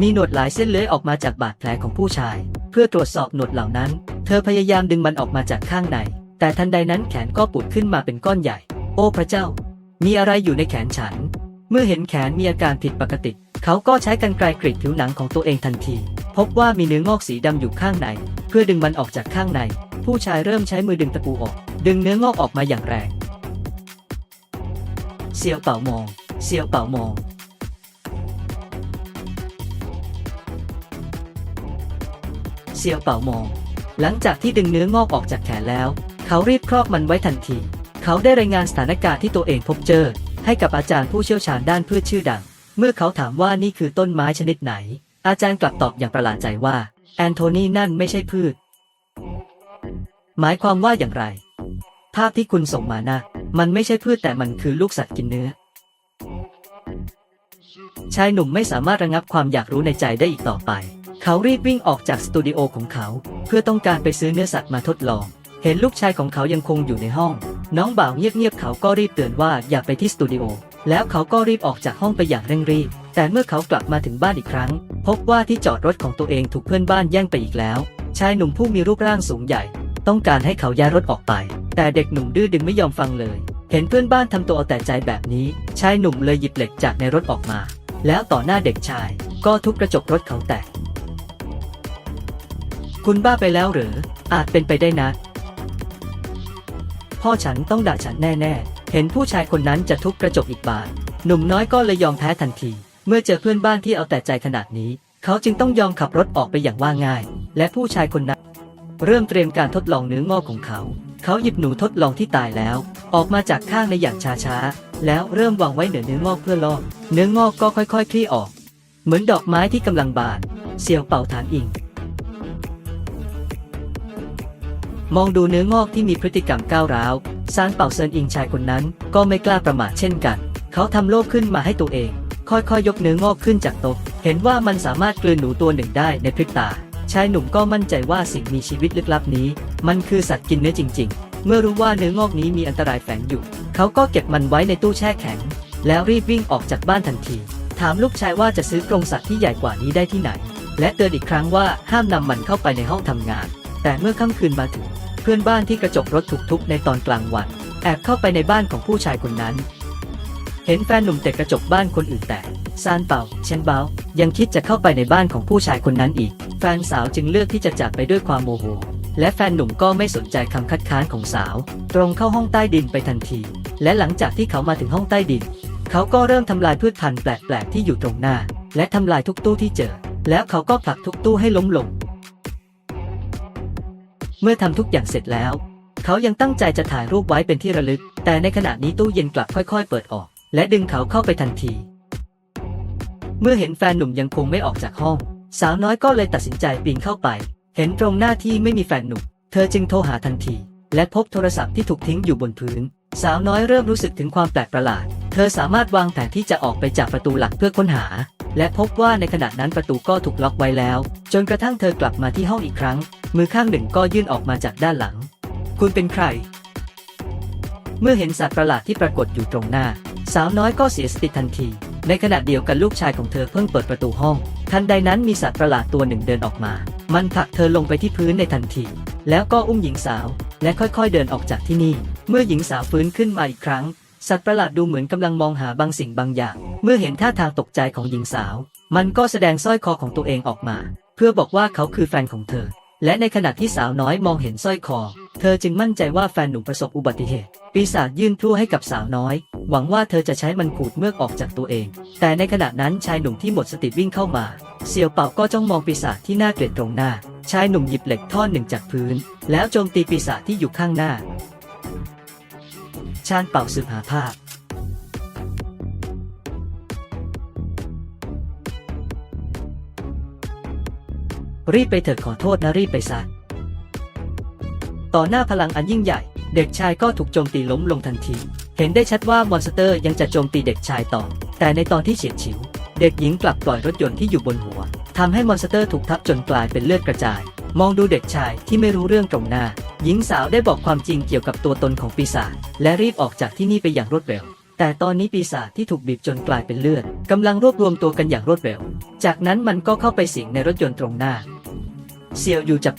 มีหนวดหลายเส้นเลื้อยออกมาจากบาดแผลของผู้ชาย เพื่อตรวจสอบหนวดเหล่านั้น เธอพยายามดึงมันออกมาจากข้างใน แต่ทันใดนั้นแขนก็ปุดขึ้นมาเป็นก้อนใหญ่ โอ้พระเจ้า มีอะไรอยู่ในแขนฉัน เมื่อเห็นแขนมีอาการผิดปกติ เขาก็ใช้กรรไกรกรีดผิวหนังของตัวเองทันที พบว่ามีเนื้องอกสีดำอยู่ข้างใน เพื่อดึงมันออกจากข้างใน ผู้ชายเริ่มใช้มือดึงตะปูออก ดึงเนื้องอกออกมาอย่างแรงเซียวเป่ามองเซียวเป่ามอง เซียวเป่ามอง หลังจากที่ดึงเนื้องอกออกจากแขนแล้ว เขารีบครอบมันไว้ทันที เขาได้รายงานสถานการณ์ที่ตัวเองพบเจอ ให้กับอาจารย์ผู้เชี่ยวชาญด้านพืชชื่อดัง เมื่อเขาถามว่านี่คือต้นไม้ชนิดไหน อาจารย์กลับตอบอย่างประหลาดใจว่า แอนโทนีนั่นไม่ใช่พืช หมายความว่าอย่างไร ภาพที่คุณส่งมานะมันไม่ใช่พืชแต่มันคือลูกสัตว์กินเนื้อชายหนุ่มไม่สามารถระงับความอยากรู้ในใจได้อีกต่อไป เขารีบวิ่งออกจากสตูดิโอของเขา เพื่อต้องการไปซื้อเนื้อสัตว์มาทดลอง เห็นลูกชายของเขายังคงอยู่ในห้อง น้องบ่าวเงียบๆเขาก็รีบเตือนว่าอย่าไปที่สตูดิโอ แล้วเขาก็รีบออกจากห้องไปอย่างเร่งรีบ แต่เมื่อเขากลับมาถึงบ้านอีกครั้ง พบว่าที่จอดรถของตัวเองถูกเพื่อนบ้านแย่งไปอีกแล้ว ชายหนุ่มผู้มีรูปร่างสูงใหญ่ ต้องการให้เขาย้ายรถออกไป แต่เด็กหนุ่มดื้อดึงไม่ยอมฟังเลย เห็นเพื่อนบ้านทำตัวเอาแต่ใจแบบนี้ ชายหนุ่มเลยหยิบเหล็กจากในรถออกมา แล้วต่อหน้าเด็กชาย ก็ทุบกระจกรถเขาแตก คุณบ้าไปแล้วหรือ อาจเป็นไปได้นะ พ่อฉันต้องด่าฉันแน่ๆ เห็นผู้ชายคนนั้นจะทุบกระจกอีกบานหนุ่มน้อยก็เลยยอมแพ้ทันที เมื่อเจอเพื่อนบ้านที่เอาแต่ใจขนาดนี้ เขาจึงต้องยอมขับรถออกไปอย่างว่าง่าย และผู้ชายคนนั้น เริ่มเตรียมการทดลองเนื้องอกของเขา เขาหยิบหนูทดลองที่ตายแล้ว ออกมาจากข้างในอย่างช้าๆ แล้วเริ่มวางไว้เหนือเนื้องอกเพื่อล่อเนื้องอกก็ค่อยๆคลี่ออก เหมือนดอกไม้ที่กำลังบาน เสียวเป่าฐานอิง มองดูเนื้องอกที่มีพฤติกรรมก้าวร้าวซานเป่าเซินอิงชายคนนั้น ก็ไม่กล้าประมาทเช่นกัน เขาทำโลกขึ้นมาให้ตัวเอง ค่อยๆ ยกเนื้องอกขึ้นจากโต๊ะเห็นว่ามันสามารถกลืนหนูตัวหนึ่งได้ในพริบตา ชายหนุ่มก็มั่นใจว่าสิ่งมีชีวิตลึกลับนี้ มันคือสัตว์กินเนื้อจริง ๆ เมื่อรู้ว่าเนื้องอกนี้มีอันตรายแฝงอยู่ เขาก็เก็บมันไว้ในตู้แช่แข็ง แล้วรีบวิ่งออกจากบ้านทันที ถามลูกชายว่าจะซื้อกรงสัตว์ที่ใหญ่กว่านี้ได้ที่ไหน และเตือนอีกครั้งว่าห้ามนำมันเข้าไปในห้องทำงาน แต่เมื่อค่ำคืนมาถึง เพื่อนบ้านที่กระจกรถถูกทุบในตอนกลางวัน แอบเข้าไปในบ้านของผู้ชายคนนั้น เห็นแฟนหนุ่มเตะกระจกบ้านคนอื่นแตกซานเป่าเชนเบายังคิดจะเข้าไปในบ้านของผู้ชายคนนั้นอีก แฟนสาวจึงเลือกที่จะจากไปด้วยความโมโห และแฟนหนุ่มก็ไม่สนใจคำคัดค้านของสาว ตรงเข้าห้องใต้ดินไปทันที และหลังจากที่เขามาถึงห้องใต้ดิน เขาก็เริ่มทำลายพืชพันธุ์แปลกๆที่อยู่ตรงหน้า และทำลายทุกตู้ที่เจอ แล้วเขาก็ผลักทุกตู้ให้ล้มลง เมื่อทำทุกอย่างเสร็จแล้ว เขายังตั้งใจจะถ่ายรูปไว้เป็นที่ระลึก แต่ในขณะนี้ตู้เย็นกลับค่อยๆ เปิดออก และดึงเขาเข้าไปทันที เมื่อเห็นแฟนหนุ่มยังคงไม่ออกจากห้อง สาวน้อยก็เลยตัดสินใจปีนเข้าไป เห็นตรงหน้าที่ไม่มีแฟนหนุ่ม เธอจึงโทรหาทันที และพบโทรศัพท์ที่ถูกทิ้งอยู่บนพื้น สาวน้อยเริ่มรู้สึกถึงความแปลกประหลาด เธอสามารถวางแผนที่จะออกไปจากประตูหลักเพื่อค้นหาและพบว่าในขณะนั้นประตูก็ถูกล็อกไว้แล้ว จนกระทั่งเธอกลับมาที่ห้องอีกครั้ง มือข้างหนึ่งก็ยื่นออกมาจากด้านหลัง คุณเป็นใคร เมื่อเห็นสัตว์ประหลาดที่ปรากฏอยู่ตรงหน้า สาวน้อยก็เสียสติทันที ในขณะเดียวกันลูกชายของเธอเพิ่งเปิดประตูห้อง ทันใดนั้นมีสัตว์ประหลาดตัวหนึ่งเดินออกมา มันผลักเธอลงไปที่พื้นในทันที แล้วก็อุ้มหญิงสาว และค่อยๆเดินออกจากที่นี่ เมื่อหญิงสาวฟื้นขึ้นมาอีกครั้ง สัตว์ประหลาดดูเหมือนกำลังมองหาบางสิ่งบางอย่าง เมื่อเห็นท่าทางตกใจของหญิงสาว มันก็แสดงสร้อยคอของตัวเองออกมา เพื่อบอกว่าเขาคือแฟนของเธอ และในขณะที่สาวน้อยมองเห็นสร้อยคอ เธอจึงมั่นใจว่าแฟนหนุ่มประสบอุบัติเหตุ ปีศาจยื่นพลู่ให้กับสาวน้อย หวังว่าเธอจะใช้มันขูดเมือกออกจากตัวเอง แต่ในขณะนั้นชายหนุ่มที่หมดสติวิ่งเข้ามา เสี่ยวเป่าก็จ้องมองปีศาจที่หน่าเกลียดตรงหน้า ชายหนุ่มหยิบเหล็กท่อนหนึ่งจากพื้น แล้วโจมตีปีศาจที่อยู่ข้างหน้า ชานเป่าสืบหาภาพ รีบไปเถิดขอโทษนะรีบไปซะ ต่อหน้าพลังอันยิ่งใหญ่ เด็กชายก็ถูกโจมตีล้มลงทันที เห็นได้ชัดว่ามอนสเตอร์ยังจะโจมตีเด็กชายต่อ แต่ในตอนที่เฉียดฉิว เด็กหญิงกลับปล่อยรถยนต์ที่อยู่บนหัวทำให้มอนสเตอร์ถูกทับจนกลายเป็นเลือดกระจาย มองดูเด็กชายที่ไม่รู้เรื่องตรงหน้า หญิงสาวได้บอกความจริงเกี่ยวกับตัวตนของปีศาจและรีบออกจากที่นี่ไปอย่างรวดเร็วแต่ตอนนี้ปีศาจที่ถูกบีบจนกลายเป็นเลือดกำลังรวบรวมตัวกันอย่างรวดเร็ว จากนั้นมันก็เข้าไปสิงในรถยนต์ตรงหน้า เซียวอยู่จับ